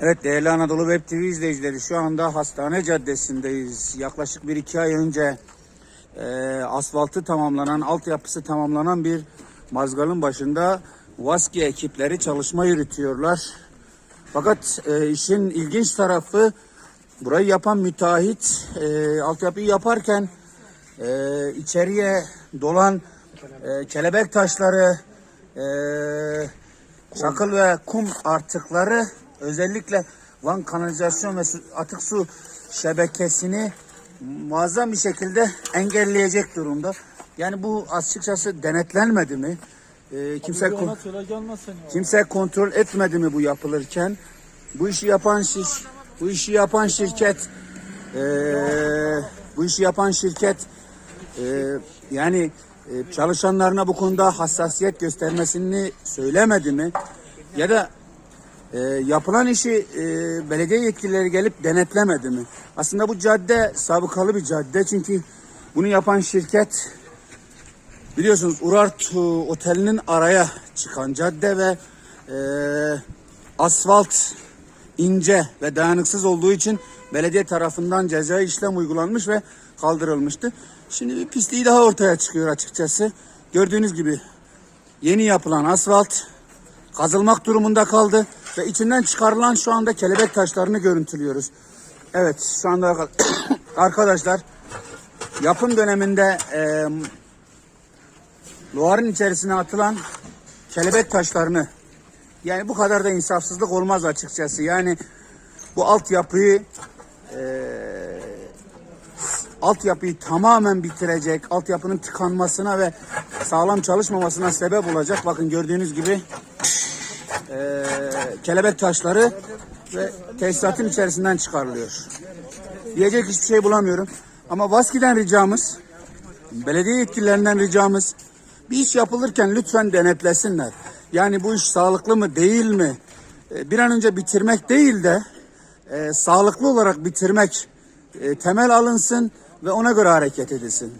Evet değerli Anadolu Web TV izleyicileri şu anda Hastane Caddesi'ndeyiz. Yaklaşık bir iki ay önce e, asfaltı tamamlanan, altyapısı tamamlanan bir mazgalın başında VASKİ ekipleri çalışma yürütüyorlar. Fakat e, işin ilginç tarafı burayı yapan müteahhit e, altyapıyı yaparken e, içeriye dolan e, kelebek taşları, e, çakıl ve kum artıkları özellikle Van kanalizasyon ve atık su şebekesini muazzam bir şekilde engelleyecek durumda. Yani bu açıkçası denetlenmedi mi? E, kimse kon-. Kimse kontrol etmedi mi bu yapılırken? Bu işi yapan şiş, bu işi yapan şirket, eee, bu işi yapan şirket, eee, yani eee, çalışanlarına bu konuda hassasiyet göstermesini söylemedi mi? Ya da eee, yapılan işi eee, belediye yetkilileri gelip denetlemedi mi? Aslında bu cadde sabıkalı bir cadde çünkü bunu yapan şirket Biliyorsunuz Urartu Oteli'nin araya çıkan cadde ve e, asfalt ince ve dayanıksız olduğu için belediye tarafından ceza işlem uygulanmış ve kaldırılmıştı. Şimdi bir pisliği daha ortaya çıkıyor açıkçası. Gördüğünüz gibi yeni yapılan asfalt kazılmak durumunda kaldı ve içinden çıkarılan şu anda kelebek taşlarını görüntülüyoruz. Evet şu anda arkadaşlar yapım döneminde e, Loharın içerisine atılan kelebek taşlarını yani bu kadar da insafsızlık olmaz açıkçası. Yani bu altyapıyı eee altyapıyı tamamen bitirecek, altyapının tıkanmasına ve sağlam çalışmamasına sebep olacak. Bakın gördüğünüz gibi eee, kelebek taşları ve tesisatın içerisinden çıkarılıyor. Diyecek hiçbir şey bulamıyorum. Ama Vaski'den ricamız, belediye yetkililerinden ricamız bir iş yapılırken lütfen denetlesinler. Yani bu iş sağlıklı mı değil mi? E, Bir an önce bitirmek değil de e, sağlıklı olarak bitirmek e, temel alınsın ve ona göre hareket edilsin.